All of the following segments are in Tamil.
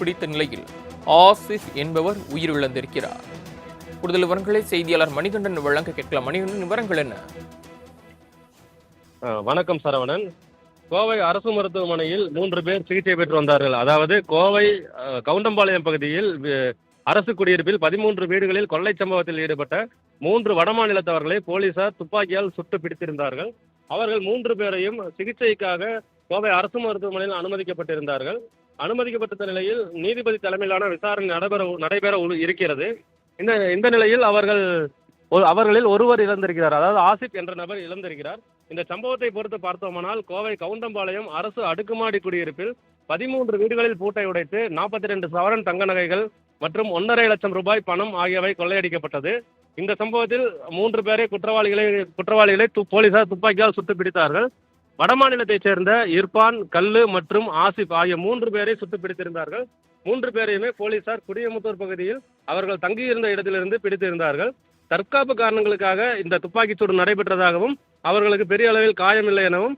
பிடித்த நிலையில் ஆசிஃப் என்பவர் உயிரிழந்திருக்கிறார். கூடுதல் விவரங்களை செய்தியாளர் மணிகண்டன் வழங்க கேட்கலாம். மணிகண்டன் விவரங்கள் என்ன? வணக்கம் சரவணன். கோவை அரசு மருத்துவமனையில் மூன்று பேர் சிகிச்சை பெற்று வந்தார்கள். அதாவது கோவை கவுண்டம்பாளையம் பகுதியில் அரசு குடியிருப்பில் பதிமூன்று வீடுகளில் கொள்ளை சம்பவத்தில் ஈடுபட்ட மூன்று வடமாநிலத்தவர்களை போலீசார் துப்பாக்கியால் சுட்டு பிடித்திருந்தார்கள். அவர்கள் மூன்று பேரையும் சிகிச்சைக்காக கோவை அரசு மருத்துவமனையில் அனுமதிக்கப்பட்டிருந்தார்கள். அனுமதிக்கப்பட்ட நிலையில் நீதிபதி தலைமையிலான விசாரணை நடைபெற நடைபெற இருக்கிறது. இந்த இந்த நிலையில் அவர்கள் ஒரு- அவர்களில் ஒருவர் இழந்திருக்கிறார். அதாவது ஆசிப் என்ற நபர் இழந்திருக்கிறார். இந்த சம்பவத்தை பொறுத்து பார்த்தோமானால் கோவை கவுண்டம்பாளையம் அரசு அடுக்குமாடி குடியிருப்பில் பதிமூன்று வீடுகளில் பூட்டை உடைத்து நாற்பத்தி ரெண்டு சவரன் தங்க நகைகள் மற்றும் ஒன்றரை லட்சம் ரூபாய் பணம் ஆகியவை கொள்ளையடிக்கப்பட்டது. இந்த சம்பவத்தில் மூன்று பேரை குற்றவாளிகளை குற்றவாளிகளை து- போலீசார் துப்பாக்கியால் சுட்டு பிடித்தார்கள். வடமாநிலத்தைச் சேர்ந்த இர்பான் கல்லு மற்றும் ஆசிப் ஆகிய மூன்று பேரை சுட்டு பிடித்திருந்தார்கள் மூன்று பேரையுமே போலீசார் குடியமுத்தூர் பகுதியில் அவர்கள் தங்கியிருந்த இடத்திலிருந்து பிடித்திருந்தார்கள். தற்காப்பு காரணங்களுக்காக இந்த துப்பாக்கிச்சூடு நடைபெற்றதாகவும் அவர்களுக்கு பெரிய அளவில் காயமில்லை எனவும்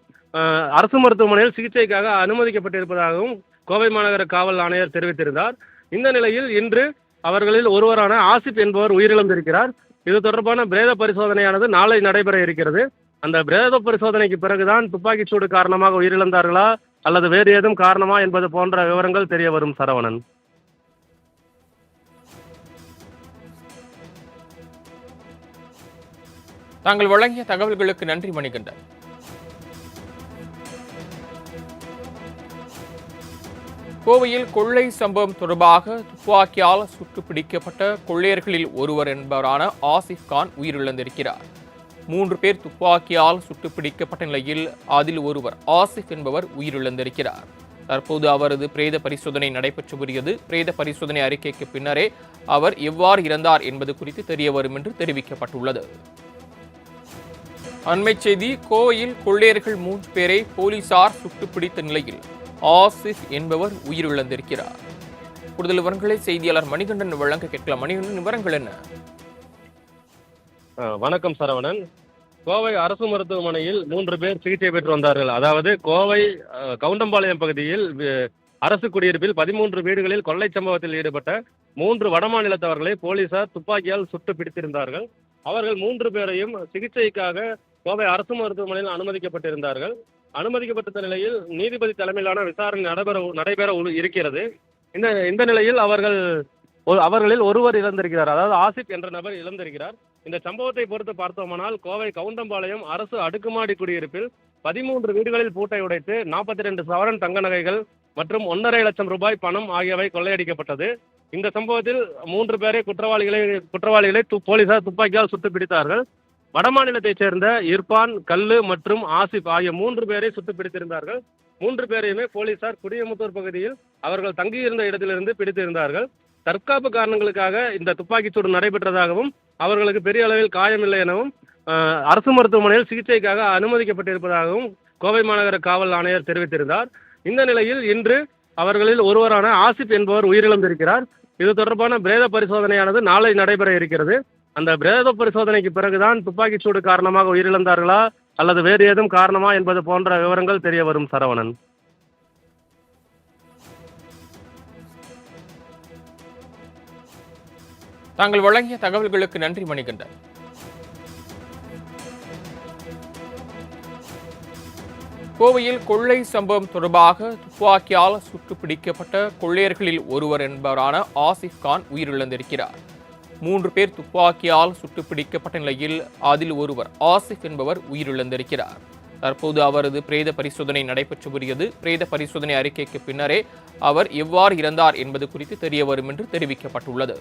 அரசு மருத்துவமனையில் சிகிச்சைக்காக அனுமதிக்கப்பட்டிருப்பதாகவும் கோவை மாநகர காவல் ஆணையர் தெரிவித்திருந்தார். இந்த நிலையில் இன்று அவர்களில் ஒருவரான ஆசிப் என்பவர் உயிரிழந்திருக்கிறார். இது தொடர்பான பிரேத பரிசோதனையானது நாளை நடைபெற இருக்கிறது. அந்த பிரேத பரிசோதனைக்கு பிறகுதான் துப்பாக்கிச்சூடு காரணமாக உயிரிழந்தார்களா? அல்லது வேறு ஏதும் காரணமா என்பது போன்ற விவரங்கள் தெரிய வரும் சரவணன். தாங்கள் வழங்கிய தகவல்களுக்கு நன்றி மணிகண்டன். கோவையில் கொள்ளை சம்பவம் தொடர்பாக துப்பாக்கியால் சுட்டு பிடிக்கப்பட்ட கொள்ளையர்களில் ஒருவர் என்பவரான ஆசிப் கான் உயிரிழந்திருக்கிறார். மூன்று பேர் துப்பாக்கியால் சுட்டு பிடிக்கப்பட்ட நிலையில் அதில் ஒருவர் ஆசிப் என்பவர் உயிரிழந்திருக்கிறார். தற்போது அவரது பிரேத பரிசோதனை நடைபெற்று வருகிறது. பிரேத பரிசோதனை அறிக்கைக்கு பின்னரே அவர் எவ்வாறு இறந்தார் என்பது குறித்து தெரிய வரும் என்று தெரிவிக்கப்பட்டுள்ளது. அண்மை செய்தி கோவையில் கொள்ளையர்கள் மூன்று பேரை போலீசார் சுட்டு பிடித்த நிலையில் ஆசிஃப் என்பவர் உயிரிழந்திருக்கிறார். கூடுதல் விவரங்களை செய்தியாளர் மணிகண்டன் வழங்க கேட்கலாம். மணிகண்டன் விவரங்கள் என்ன? வணக்கம் சரவணன். கோவை அரசு மருத்துவமனையில் மூன்று பேர் சிகிச்சை பெற்று வந்தார்கள். அதாவது கோவை கவுண்டம்பாளையம் பகுதியில் அரசு குடியிருப்பில் பதிமூன்று வீடுகளில் கொள்ளை சம்பவத்தில் ஈடுபட்ட மூன்று வடமாநிலத்தவர்களை போலீசார் துப்பாக்கியால் சுட்டு பிடித்திருந்தார்கள். அவர்கள் மூன்று பேரையும் சிகிச்சைக்காக கோவை அரசு மருத்துவமனையில் அனுமதிக்கப்பட்டிருந்தார்கள். அனுமதிக்கப்பட்ட நிலையில் நீதிபதி தலைமையிலான விசாரணை நடைபெற நடைபெற இருக்கிறது. இந்த இந்த நிலையில் அவர்கள் அவர்களில் ஒருவர் இழந்திருக்கிறார் அதாவது ஆசிப் என்ற நபர் இழந்திருக்கிறார் இந்த சம்பவத்தை பொறுத்து பார்த்தோமானால் கோவை கவுண்டம்பாளையம் அரசு அடுக்குமாடி குடியிருப்பில் பதிமூன்று வீடுகளில் பூட்டை உடைத்து நாற்பத்தி ரெண்டு சவரன் தங்க நகைகள் மற்றும் ஒன்றரை லட்சம் ரூபாய் பணம் ஆகியவை கொள்ளையடிக்கப்பட்டது. இந்த சம்பவத்தில் மூன்று பேரை குற்றவாளிகளை குற்றவாளிகளை து- போலீசார் துப்பாக்கியால் சுட்டு பிடித்தார்கள் வடமாநிலத்தைச் சேர்ந்த இர்பான் கல்லு மற்றும் ஆசிப் ஆகிய மூன்று பேரை சுட்டு பிடித்திருந்தார்கள் மூன்று பேரையுமே போலீசார் குடியமுத்தூர் பகுதியில் அவர்கள் தங்கியிருந்த இடத்திலிருந்து பிடித்திருந்தார்கள். தற்காப்பு காரணங்களுக்காக இந்த துப்பாக்கிச்சூடு நடைபெற்றதாகவும் அவர்களுக்கு பெரிய அளவில் காயமில்லை எனவும் அரசு மருத்துவமனையில் சிகிச்சைக்காக அனுமதிக்கப்பட்டிருப்பதாகவும் கோவை மாநகர காவல் ஆணையர் தெரிவித்திருந்தார். இந்த நிலையில் இன்று அவர்களில் ஒருவரான ஆசிப் என்பவர் உயிரிழந்திருக்கிறார். இது தொடர்பான பிரேத பரிசோதனையானது நாளை நடைபெற இருக்கிறது. அந்த பிரேத பரிசோதனைக்கு பிறகுதான் துப்பாக்கிச்சூடு காரணமாக உயிரிழந்தார்களா அல்லது வேறு ஏதும் காரணமா என்பது போன்ற விவரங்கள் தெரிய வரும் சரவணன். தாங்கள் வழங்கிய தகவல்களுக்கு நன்றி மணிகண்டன். கோவையில் கொள்ளை சம்பவம் தொடர்பாக துப்பாக்கியால் சுட்டு பிடிக்கப்பட்ட கொள்ளையர்களில் ஒருவர் என்பவரான ஆசிப் கான் உயிரிழந்திருக்கிறார். மூன்று பேர் துப்பாக்கியால் சுட்டு பிடிக்கப்பட்ட நிலையில் அதில் ஒருவர் ஆசிப் என்பவர் உயிரிழந்திருக்கிறார். தற்போது அவரது பிரேத பரிசோதனை நடைபெற்று வருகிறது. பிரேத பரிசோதனை அறிக்கைக்கு பின்னரே அவர் எவ்வாறு இறந்தார் என்பது குறித்து தெரிய வரும் என்று தெரிவிக்கப்பட்டுள்ளது.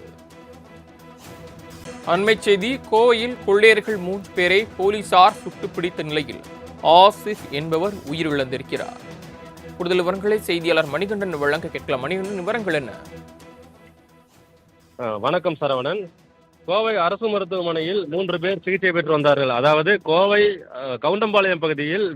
அண்மைச் செய்தி கோவையில் கொள்ளையர்கள் மூன்று பேரை போலீசார் சுட்டு பிடித்த நிலையில் ஆசிஃப் என்பவர் உயிரிழந்திருக்கிறார். கூடுதல் விவரங்களை செய்தியாளர் மணிகண்டன் வழங்க கேட்கலாம். மணிகண்டன் விவரங்கள் என்ன? வணக்கம் சரவணன். கோவை அரசு மருத்துவமனையில் மூன்று பேர் சிகிச்சை பெற்று வந்தார்கள். அதாவது கோவை கவுண்டம்பாளையம் பகுதியில்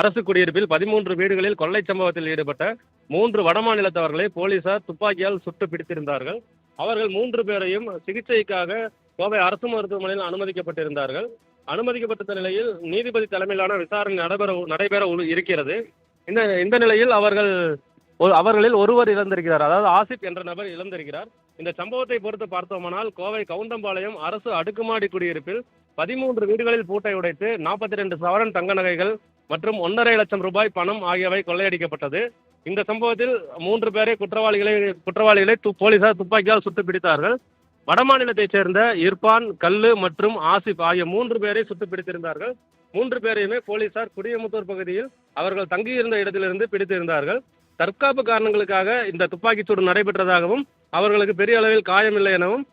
அரசு குடியிருப்பில் பதிமூன்று வீடுகளில் கொள்ளை சம்பவத்தில் ஈடுபட்ட மூன்று வடமாநிலத்தவர்களை போலீசார் துப்பாக்கியால் சுட்டு பிடித்திருந்தார்கள் அவர்கள் மூன்று பேரையும் சிகிச்சைக்காக கோவை அரசு மருத்துவமனையில் அனுமதிக்கப்பட்டிருந்தார்கள். அனுமதிக்கப்பட்ட நிலையில் நீதிபதி தலைமையிலான விசாரணை நடைபெற நடைபெற இருக்கிறது. இந்த இந்த நிலையில் அவர்கள் ஒரு அவர்களில் ஒருவர் இழந்திருக்கிறார். அதாவது ஆசிப் என்ற நபர் இழந்திருக்கிறார். இந்த சம்பவத்தை பொறுத்து பார்த்தோமானால் கோவை கவுண்டம்பாளையம் அரசு அடுக்குமாடி குடியிருப்பில் பதிமூன்று வீடுகளில் பூட்டை உடைத்து நாற்பத்தி ரெண்டு சவரன் தங்க நகைகள் மற்றும் ஒன்றரை லட்சம் ரூபாய் பணம் ஆகியவை கொள்ளையடிக்கப்பட்டது. இந்த சம்பவத்தில் மூன்று பேரை குற்றவாளிகளை குற்றவாளிகளை து போலீசார் துப்பாக்கியால் சுட்டு பிடித்தார்கள். வடமாநிலத்தைச் சேர்ந்த இர்பான் கல்லு மற்றும் ஆசிப் ஆகிய மூன்று பேரை சுட்டு பிடித்திருந்தார்கள். மூன்று பேரையுமே போலீசார் குடியமுத்தூர் பகுதியில் அவர்கள் தங்கியிருந்த இடத்திலிருந்து பிடித்திருந்தார்கள். தற்காப்பு காரணங்களுக்காக இந்த துப்பாக்கிச்சூடு நடைபெற்றதாகவும் அவர்களுக்கு பெரிய அளவில் காயமில்லை எனவும்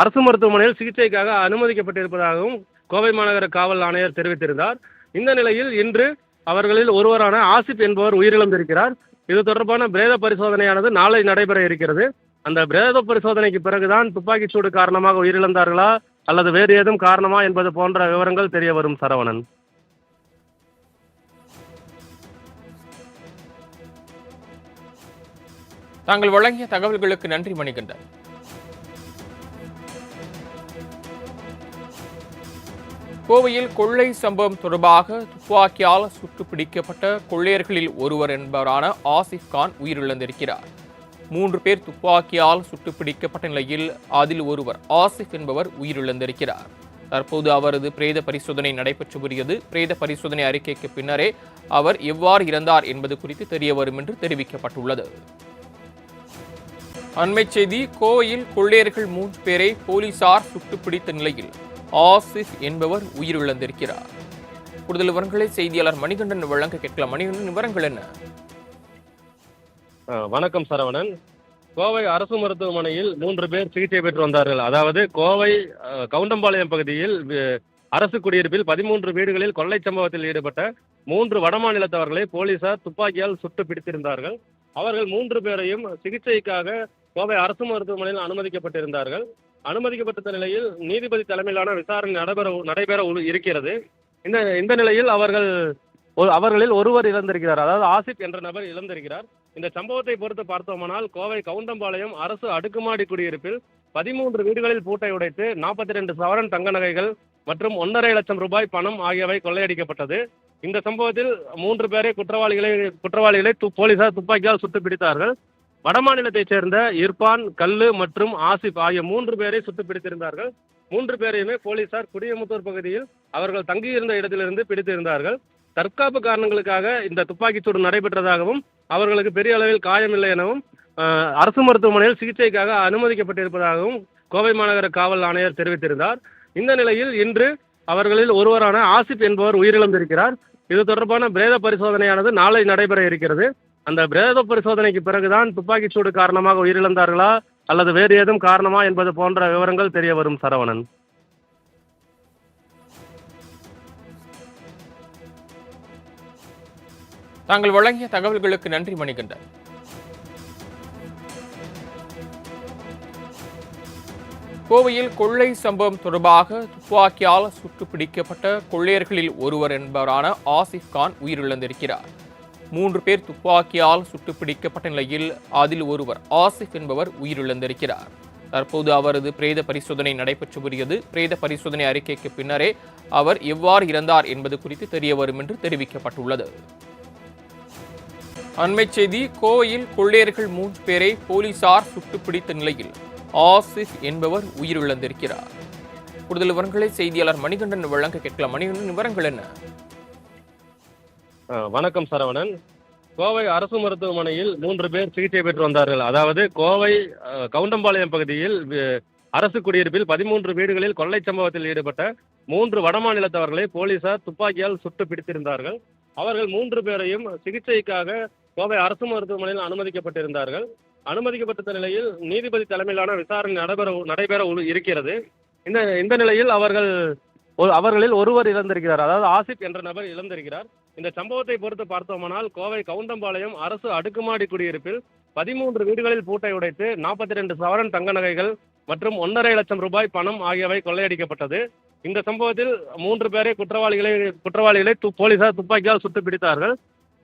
அரசு மருத்துவமனையில் சிகிச்சைக்காக அனுமதிக்கப்பட்டிருப்பதாகவும் கோவை மாநகர காவல் ஆணையர் தெரிவித்திருந்தார். இந்த நிலையில் இன்று அவர்களில் ஒருவரான ஆசிப் என்பவர் உயிரிழந்திருக்கிறார். இது தொடர்பான பிரேத பரிசோதனையானது நாளை நடைபெற இருக்கிறது. அந்த பிரேத பரிசோதனைக்கு பிறகுதான் துப்பாக்கிச்சூடு காரணமாக உயிரிழந்தார்களா அல்லது வேறு ஏதும் காரணமா என்பது போன்ற விவரங்கள் தெரிய வரும் சரவணன். தாங்கள் வழங்கிய தகவல்களுக்கு நன்றி மணிகண்டன். கோவையில் கொள்ளை சம்பவம் தொடர்பாக துப்பாக்கியால் சுட்டு பிடிக்கப்பட்ட கொள்ளையர்களில் ஒருவர் என்பவரான ஆசிப் கான் உயிரிழந்திருக்கிறார். மூன்று பேர் துப்பாக்கியால் சுட்டு பிடிக்கப்பட்ட நிலையில் அதில் ஒருவர் ஆசிஃப் என்பவர் உயிரிழந்திருக்கிறார். தற்போது அவரது பிரேத பரிசோதனை நடைபெற்று வருகிறது. பிரேத பரிசோதனை அறிக்கைக்கு பின்னரே அவர் எவ்வாறு இறந்தார் என்பது குறித்து தெரிய வரும் என்று தெரிவிக்கப்பட்டுள்ளது. அண்மைச் செய்தி கோவையில் கொள்ளையர்கள் மூன்று பேரை போலீசார் சுட்டு பிடித்த நிலையில் ஆசிஃப் என்பவர் உயிரிழந்திருக்கிறார். கூடுதல் விவரங்களை செய்தியாளர் மணிகண்டன் வழங்க கேட்கலாம். மணிகண்டன் விவரங்கள் என்ன? வணக்கம் சரவணன். கோவை அரசு மருத்துவமனையில் மூன்று பேர் சிகிச்சை பெற்று வந்தார்கள். அதாவது கோவை கவுண்டம்பாளையம் பகுதியில் அரசு குடியிருப்பில் பதிமூன்று வீடுகளில் கொள்ளை சம்பவத்தில் ஈடுபட்ட மூன்று வடமாநிலத்தவர்களை போலீசார் துப்பாக்கியால் சுட்டு பிடித்திருந்தார்கள். அவர்கள் மூன்று பேரையும் சிகிச்சைக்காக கோவை அரசு மருத்துவமனையில் அனுமதிக்கப்பட்டிருந்தார்கள். அனுமதிக்கப்பட்ட நிலையில் நீதிபதி தலைமையிலான விசாரணை நடைபெற நடைபெற இருக்கிறது. இந்த இந்த நிலையில் அவர்கள் அவர்களில் ஒருவர் இழந்திருக்கிறார் அதாவது ஆசிப் என்ற நபர் இழந்திருக்கிறார் இந்த சம்பவத்தை பொறுத்து பார்த்தோமானால் கோவை கவுண்டம்பாளையம் அரசு அடுக்குமாடி குடியிருப்பில் பதிமூன்று வீடுகளில் பூட்டை உடைத்து நாற்பத்தி ரெண்டு சவரன் தங்க நகைகள் மற்றும் ஒன்றரை லட்சம் ரூபாய் பணம் ஆகியவை கொள்ளையடிக்கப்பட்டது. இந்த சம்பவத்தில் மூன்று பேரை குற்றவாளிகளை குற்றவாளிகளை து- போலீசார் துப்பாக்கியால் சுட்டு பிடித்தார்கள். வடமாநிலத்தைச் சேர்ந்த இர்பான் கல்லு மற்றும் ஆசிப் ஆகிய மூன்று பேரை சுட்டு பிடித்திருந்தார்கள். மூன்று பேரையுமே போலீசார் குடியமுத்தூர் பகுதியில் அவர்கள் தங்கியிருந்த இடத்திலிருந்து பிடித்திருந்தார்கள். தற்காப்பு காரணங்களுக்காக இந்த துப்பாக்கிச்சூடு நடைபெற்றதாகவும் அவர்களுக்கு பெரிய அளவில் காயமில்லை எனவும் அரசு மருத்துவமனையில் சிகிச்சைக்காக அனுமதிக்கப்பட்டிருப்பதாகவும் கோவை மாநகர காவல் ஆணையர் தெரிவித்திருந்தார். இந்த நிலையில் இன்று அவர்களில் ஒருவரான ஆசிப் என்பவர் உயிரிழந்திருக்கிறார். இது தொடர்பான பிரேத பரிசோதனையானது நாளை நடைபெற இருக்கிறது. அந்த பிரேத பரிசோதனைக்கு பிறகுதான் துப்பாக்கிச்சூடு காரணமாக உயிரிழந்தார்களா அல்லது வேறு ஏதும் காரணமா என்பது போன்ற விவரங்கள் தெரிய வரும் சரவணன். தாங்கள் வழங்கிய தகவல்களுக்கு நன்றி மணிகண்டன். கோவையில் கொள்ளை சம்பவம் தொடர்பாக துப்பாக்கியால் சுட்டு பிடிக்கப்பட்ட கொள்ளையர்களில் ஒருவர் என்பவரான ஆசிப் கான் உயிரிழந்திருக்கிறார். மூன்று பேர் துப்பாக்கியால் சுட்டு பிடிக்கப்பட்ட நிலையில் அதில் ஒருவர் ஆசிப் என்பவர் உயிரிழந்திருக்கிறார். தற்போது அவரது பிரேத பரிசோதனை நடைபெற்று வருகிறது. பிரேத பரிசோதனை அறிக்கைக்கு பின்னரே அவர் எவ்வாறு இறந்தார் என்பது குறித்து தெரிய வரும் என்று தெரிவிக்கப்பட்டுள்ளது. அண்மை செய்தி கோவையில் கொள்ளையர்கள் மூன்று பேரை போலீசார் சுட்டு பிடித்த நிலையில் ஆசிஸ் என்பவர் உயிரிழந்திருக்கிறார். கூடுதல் விவரங்களை செய்தியாளர் மணிகண்டன் வழங்க கேட்கலாம். மணிகண்டன் விவரங்கள் என்ன? வணக்கம் சரவணன். கோவை அரசு மருத்துவமனையில் மூன்று பேர் சிகிச்சை பெற்று வந்தார்கள். அதாவது கோவை கவுண்டம்பாளையம் பகுதியில் அரசு குடியிருப்பில் பதிமூன்று வீடுகளில் கொள்ளை சம்பவத்தில் ஈடுபட்ட மூன்று வடமாநிலத்தவர்களை போலீசார் துப்பாக்கியால் சுட்டு பிடித்திருந்தார்கள் அவர்கள் மூன்று பேரையும் சிகிச்சைக்காக கோவை அரசு மருத்துவமனையில் அனுமதிக்கப்பட்டிருந்தார்கள். அனுமதிக்கப்பட்ட நிலையில் நீதிபதி தலைமையிலான விசாரணை நடைபெற நடைபெற இருக்கிறது. இந்த இந்த நிலையில் அவர்கள் ஒரு- அவர்களில் ஒருவர் இழந்திருக்கிறார். அதாவது ஆசிப் என்ற நபர் இழந்திருக்கிறார். இந்த சம்பவத்தை பொறுத்து பார்த்தோமானால் கோவை கவுண்டம்பாளையம் அரசு அடுக்குமாடி குடியிருப்பில் பதிமூன்று வீடுகளில் பூட்டை உடைத்து நாற்பத்தி ரெண்டு சவரன் தங்க நகைகள் மற்றும் ஒன்றரை லட்சம் ரூபாய் பணம் ஆகியவை கொள்ளையடிக்கப்பட்டது. இந்த சம்பவத்தில் மூன்று பேரை குற்றவாளிகளை குற்றவாளிகளை து- போலீசார் துப்பாக்கியால் சுட்டு பிடித்தார்கள்.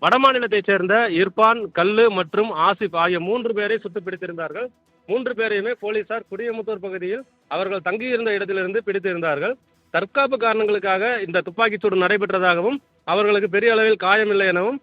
வடமாநிலத்தைச் சேர்ந்த இர்பான் கல்லு மற்றும் ஆசிப் ஆகிய மூன்று பேரை சுட்டு பிடித்திருந்தார்கள். மூன்று பேரையுமே போலீசார் குடியமுத்தூர் பகுதியில் அவர்கள் தங்கியிருந்த இடத்திலிருந்து பிடித்திருந்தார்கள். தற்காப்பு காரணங்களுக்காக இந்த துப்பாக்கிச்சூடு நடைபெற்றதாகவும் அவர்களுக்கு பெரிய அளவில் காயமில்லை எனவும்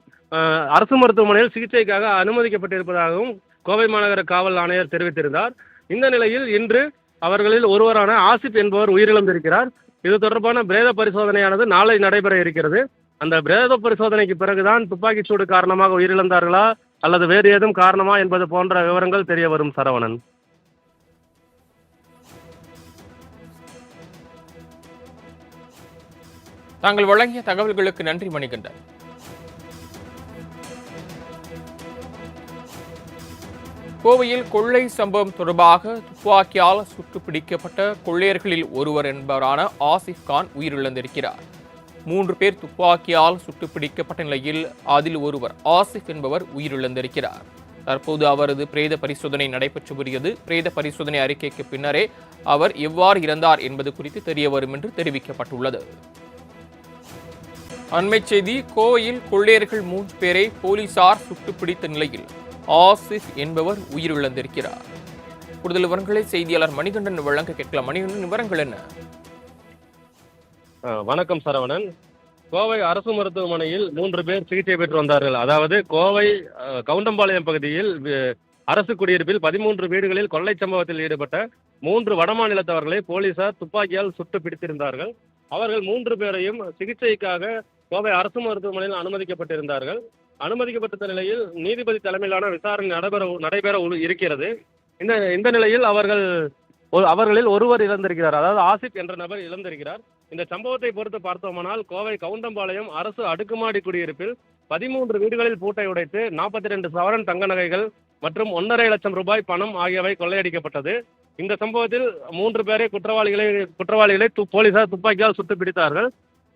அரசு மருத்துவமனையில் சிகிச்சைக்காக அனுமதிக்கப்பட்டிருப்பதாகவும் கோவை மாநகர காவல் ஆணையர் தெரிவித்திருந்தார். இந்த நிலையில் இன்று அவர்களில் ஒருவரான ஆசிப் என்பவர் உயிரிழந்திருக்கிறார். இது தொடர்பான பிரேத பரிசோதனையானது நாளை நடைபெற இருக்கிறது. அந்த பிரேத பரிசோதனைக்கு பிறகுதான் துப்பாக்கிச்சூடு காரணமாக உயிரிழந்தார்களா? அல்லது வேறு ஏதும் காரணமா என்பது போன்ற விவரங்கள் தெரிய வரும் சரவணன். தாங்கள் வழங்கிய தகவல்களுக்கு நன்றி மணிகண்டன். கோவையில் கொள்ளை சம்பவம் தொடர்பாக துப்பாக்கியால் சுட்டு பிடிக்கப்பட்ட கொள்ளையர்களில் ஒருவர் என்பவரான ஆசிப் கான் உயிரிழந்திருக்கிறார். மூன்று பேர் துப்பாக்கியால் சுட்டு பிடிக்கப்பட்ட நிலையில் அதில் ஒருவர் ஆசிஃப் என்பவர் உயிரிழந்திருக்கிறார். தற்போது அவரது பிரேத பரிசோதனை நடைபெற்று வருகிறது பிரேத பரிசோதனை அறிக்கைக்கு பின்னரே அவர் எவ்வாறு இறந்தார் என்பது குறித்து தெரிய வரும் என்று தெரிவிக்கப்பட்டுள்ளது. அண்மை செய்தி கோவையில் கொள்ளையர்கள் மூன்று பேரை போலீசார் சுட்டு பிடித்த நிலையில் ஆசிஃப் என்பவர் உயிரிழந்திருக்கிறார். கூடுதல் விவரங்களை செய்தியாளர் மணிகண்டன் வழங்க கேட்கலாம். மணிகண்டன் விவரங்கள் என்ன? வணக்கம் சரவணன். கோவை அரசு மருத்துவமனையில் மூன்று பேர் சிகிச்சை பெற்று வந்தார்கள். அதாவது கோவை கவுண்டம்பாளையம் பகுதியில் அரசு குடியிருப்பில் பதிமூன்று வீடுகளில் கொள்ளை சம்பவத்தில் ஈடுபட்ட மூன்று வடமாநிலத்தவர்களை போலீசார் துப்பாக்கியால் சுட்டு பிடித்திருந்தார்கள். அவர்கள் மூன்று பேரையும் சிகிச்சைக்காக கோவை அரசு மருத்துவமனையில் அனுமதிக்கப்பட்டிருந்தார்கள். அனுமதிக்கப்பட்ட நிலையில் நீதிபதி தலைமையிலான விசாரணை நடைபெற நடைபெற இருக்கிறது. இந்த இந்த நிலையில் அவர்கள் அவர்களில் ஒருவர் இழந்திருக்கிறார். அதாவது ஆசிப் என்ற நபர் இழந்திருக்கிறார். இந்த சம்பவத்தை பொறுத்து பார்த்தோமானால் கோவை கவுண்டம்பாளையம் அரசு அடுக்குமாடி குடியிருப்பில் பதிமூன்று வீடுகளில் பூட்டை உடைத்து நாற்பத்தி ரெண்டு சவரன் தங்க நகைகள் மற்றும் ஒன்றரை லட்சம் ரூபாய் பணம் ஆகியவை கொள்ளையடிக்கப்பட்டது. இந்த சம்பவத்தில் மூன்று பேரை குற்றவாளிகளை குற்றவாளிகளை து- போலீசார் துப்பாக்கியால் சுட்டு பிடித்தார்கள்.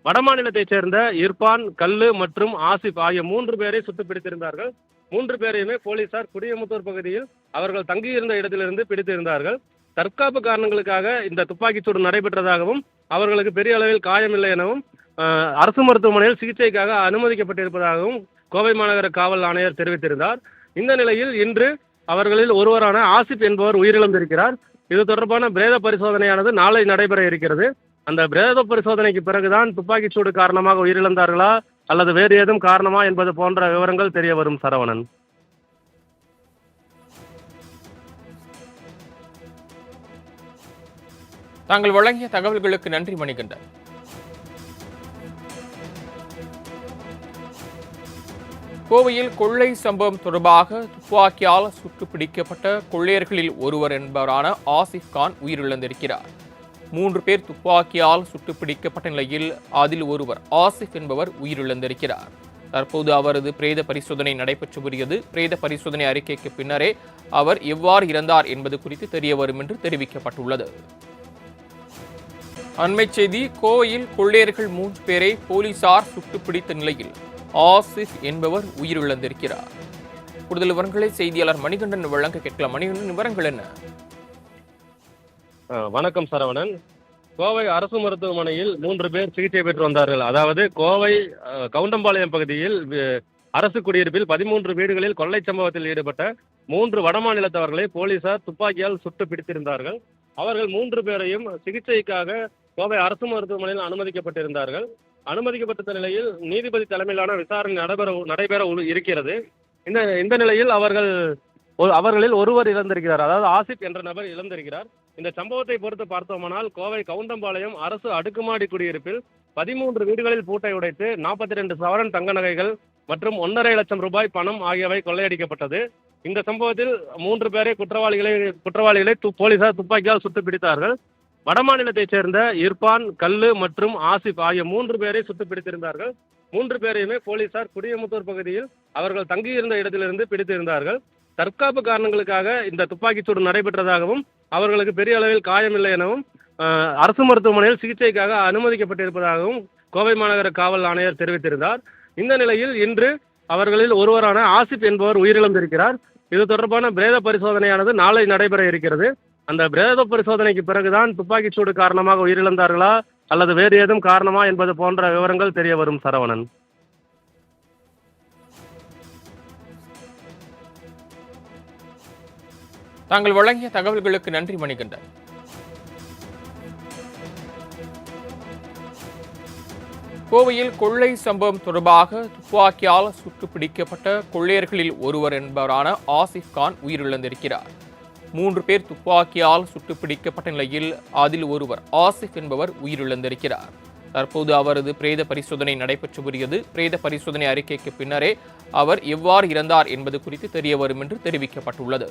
வடமாநிலத்தைச் சேர்ந்த இர்பான் கல்லு மற்றும் ஆசிப் ஆகிய மூன்று பேரை சுட்டு பிடித்திருந்தார்கள். மூன்று பேரையுமே போலீசார் குடியமுத்தூர் பகுதியில் அவர்கள் தங்கியிருந்த இடத்திலிருந்து பிடித்திருந்தார்கள். தற்காப்பு காரணங்களுக்காக இந்த துப்பாக்கிச்சூடு நடைபெற்றதாகவும் அவர்களுக்கு பெரிய அளவில் காயமில்லை எனவும் அரசு மருத்துவமனையில் சிகிச்சைக்காக அனுமதிக்கப்பட்டிருப்பதாகவும் கோவை மாநகர காவல் ஆணையர் தெரிவித்திருந்தார். இந்த நிலையில் இன்று அவர்களில் ஒருவரான ஆசிப் என்பவர் உயிரிழந்திருக்கிறார். இது தொடர்பான பிரேத பரிசோதனையானது நாளை நடைபெற இருக்கிறது. அந்த பிரேத பரிசோதனைக்கு பிறகுதான் துப்பாக்கிச்சூடு காரணமாக உயிரிழந்தார்களா அல்லது வேறு ஏதும் காரணமா என்பது போன்ற விவரங்கள் தெரிய வரும் சரவணன். தாங்கள் வழங்கிய தகவல்களுக்கு நன்றி மணிகண்டன். கோவையில் கொள்ளை சம்பவம் தொடர்பாக துப்பாக்கியால் சுட்டு பிடிக்கப்பட்ட கொள்ளையர்களில் ஒருவர் என்பவரான ஆசிப் கான் உயிரிழந்திருக்கிறார். மூன்று பேர் துப்பாக்கியால் சுட்டு பிடிக்கப்பட்ட நிலையில் அதில் ஒருவர் ஆசிப் என்பவர் உயிரிழந்திருக்கிறார். தற்போது அவரது பிரேத பரிசோதனை நடைபெற்று வருகிறது பிரேத பரிசோதனை அறிக்கைக்கு பின்னரே அவர் எவ்வாறு இறந்தார் என்பது குறித்து தெரிய வரும் என்று தெரிவிக்கப்பட்டுள்ளது. அண்மைச் செய்தி கோவையில் கொள்ளையர்கள் மூன்று பேரை போலீசார் சுட்டு பிடித்த நிலையில் ஆசிஃப் என்பவர் உயிரிழந்திருக்கிறார். கூடுதல் விவரங்களை செய்தியாளர் மணிகண்டன் வழங்க கேட்கலாம். மணிகண்டன் விவரங்கள் என்ன? வணக்கம் சரவணன். கோவை அரசு மருத்துவமனையில் மூன்று பேர் சிகிச்சை பெற்று வந்தார்கள். அதாவது கோவை கவுண்டம்பாளையம் பகுதியில் அரசு குடியிருப்பில் பதிமூன்று வீடுகளில் கொள்ளை சம்பவத்தில் ஈடுபட்ட மூன்று வடமாநிலத்தவர்களை போலீசார் துப்பாக்கியால் சுட்டு பிடித்திருந்தார்கள் அவர்கள் மூன்று பேரையும் சிகிச்சைக்காக கோவை அரசு மருத்துவமனையில் அனுமதிக்கப்பட்டிருந்தார்கள். அனுமதிக்கப்பட்ட நிலையில் நீதிபதி தலைமையிலான விசாரணை நடைபெற நடைபெற இருக்கிறது. இந்த இந்த நிலையில் அவர்கள் ஒரு- அவர்களில் ஒருவர் இழந்திருக்கிறார். அதாவது ஆசிப் என்ற நபர் இழந்திருக்கிறார். இந்த சம்பவத்தை பொறுத்து பார்த்தோமானால் கோவை கவுண்டம்பாளையம் அரசு அடுக்குமாடி குடியிருப்பில் பதிமூன்று வீடுகளில் பூட்டை உடைத்து நாற்பத்தி ரெண்டு சவரன் தங்க நகைகள் மற்றும் ஒன்றரை லட்சம் ரூபாய் பணம் ஆகியவை கொள்ளையடிக்கப்பட்டது. இந்த சம்பவத்தில் மூன்று பேரை குற்றவாளிகளை குற்றவாளிகளை து- போலீசார் துப்பாக்கியால் சுட்டு பிடித்தார்கள். வடமாநிலத்தைச் சேர்ந்த இர்பான் கல்லு மற்றும் ஆசிப் ஆகிய மூன்று பேரை சுட்டு பிடித்திருந்தார்கள் மூன்று பேரையுமே போலீசார் குடியமுத்தூர் பகுதியில் அவர்கள் தங்கியிருந்த இடத்திலிருந்து பிடித்திருந்தார்கள். தற்காப்பு காரணங்களுக்காக இந்த துப்பாக்கிச்சூடு நடைபெற்றதாகவும் அவர்களுக்கு பெரிய அளவில் காயமில்லை எனவும் அரசு மருத்துவமனையில் சிகிச்சைக்காக அனுமதிக்கப்பட்டிருப்பதாகவும் கோவை மாநகர காவல் ஆணையர் தெரிவித்திருந்தார். இந்த நிலையில் இன்று அவர்களில் ஒருவரான ஆசிப் என்பவர் உயிரிழந்திருக்கிறார். இது தொடர்பான பிரேத பரிசோதனையானது நாளை நடைபெற இருக்கிறது. அந்த பிரேத பரிசோதனைக்கு பிறகுதான் துப்பாக்கிச்சூடு காரணமாக உயிரிழந்தார்களா? அல்லது வேறு ஏதும் காரணமா என்பது போன்ற விவரங்கள் தெரிய வரும் சரவணன். தாங்கள் வழங்கிய தகவல்களுக்கு நன்றி மணிகண்டன். கோவையில் கொள்ளை சம்பவம் தொடர்பாக துப்பாக்கியால் சுட்டு பிடிக்கப்பட்ட கொள்ளையர்களில் ஒருவர் என்பவரான ஆசிஃப் கான் உயிரிழந்திருக்கிறார். மூன்று பேர் துப்பாக்கியால் சுட்டு பிடிக்கப்பட்ட நிலையில் அதில் ஒருவர் ஆசிஃப் என்பவர் உயிரிழந்திருக்கிறார். தற்போது அவரது பிரேத பரிசோதனை நடைபெற்று வருகிறது. பிரேத பரிசோதனை அறிக்கைக்கு பின்னரே அவர் எவ்வாறு இறந்தார் என்பது குறித்து தெரிய வரும் என்று தெரிவிக்கப்பட்டுள்ளது.